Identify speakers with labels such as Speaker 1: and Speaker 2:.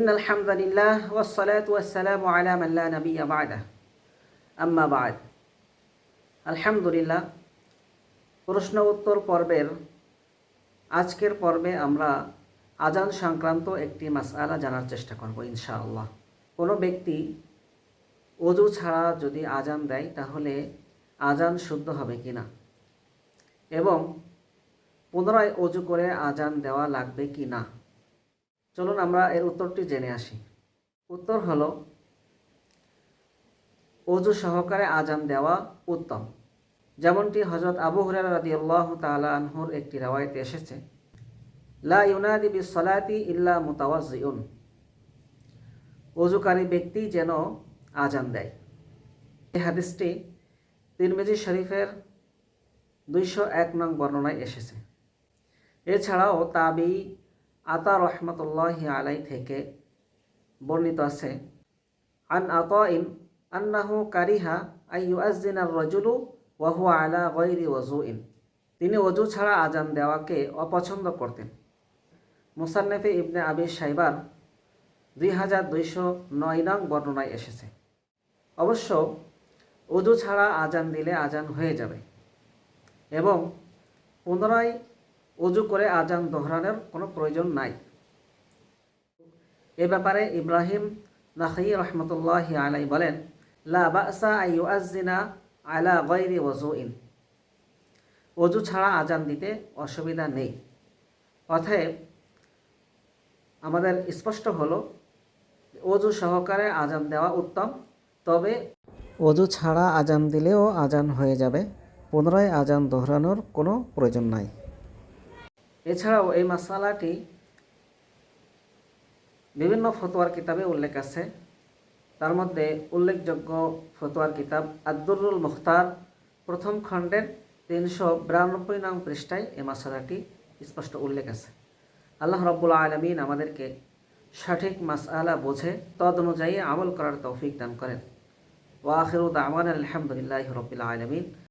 Speaker 1: إن الحمد لله والصلاة والسلام على من لا نبي بعده أما بعد আলহামদুলিল্লাহ প্রশ্ন উত্তর পর্বের আজকের পর্বে আমরা আজান সংক্রান্ত একটি মাসআলা জানার চেষ্টা করব ইনশাআল্লাহ কোনো ব্যক্তি অজু ছাড়া যদি আজান দেয় তাহলে আজান শুদ্ধ হবে কি না এবং পুনরায় অজু করে আজান দেওয়া লাগবে কি না চলুন আমরা এর উত্তরটি জেনে আসি। উত্তর হলো, অজু সহকারে আজান দেওয়া উত্তম। যেমনটি হজরত আবু হুরার রাদি আল্লাহ তালা আনহুর একটি রেওয়ায়তে এসেছে, লা ইউনাদি বি সলাতি ইল্লা মুতাওয়াজিউন অজুকারী ব্যক্তি যেন আজান দেয়। এই হাদিসটি তিরমিজি শরীফের দুইশো এক নং বর্ণনায় এসেছে। এছাড়াও তাবি আতা রহমতুল্লাহ আলাই থেকে বর্ণিত আছে, আন আতাইন আন্নাহু কারিহা আই ইউআজিনার রজুলু ওয়াহু আলা গৈরি ওজুইন তিনি অজু ছাড়া আজান দেওয়াকে অপছন্দ করতেন। মুসান্নেফে ইবনে আবি সাইবার দুই হাজার দুইশো নয় নং বর্ণনায় এসেছে, অবশ্য অজু ছাড়া আজান দিলে আজান হয়ে যাবে এবং পুনরায় অজু করে আজান দোহরানোর কোনো প্রয়োজন নাই। এ ব্যাপারে ইব্রাহিম নাহি রহমতুল্লাহ আলাই বলেন, লা বাসা আলা গৈরি ওজুইন অজু ছাড়া আজান দিতে অসুবিধা নেই। অতএব আমাদের স্পষ্ট হলো অজু সহকারে আজান দেওয়া উত্তম, তবে অজু ছাড়া আজান দিলেও আজান হয়ে যাবে, পুনরায় আজান দোহরানোর কোনো প্রয়োজন নাই। এছাড়াও এই মশালাটি বিভিন্ন ফতোয়ার কিতাবে উল্লেখ আছে। তার মধ্যে উল্লেখযোগ্য ফতোয়ার কিতাব আব্দুরুল মুখতার, প্রথম খণ্ডের তিনশো বিরানব্বই নং পৃষ্ঠায় এই মশালাটি স্পষ্ট উল্লেখ আছে। আল্লাহ রব্বুল আলমিন আমাদেরকে সঠিক মাসআলা বোঝে তদ অনুযায়ী আমল করার তৌফিক দান করেন। ওয়াখিরুদ আমান আলহামদুলিল্লাহ রবিল আলমিন।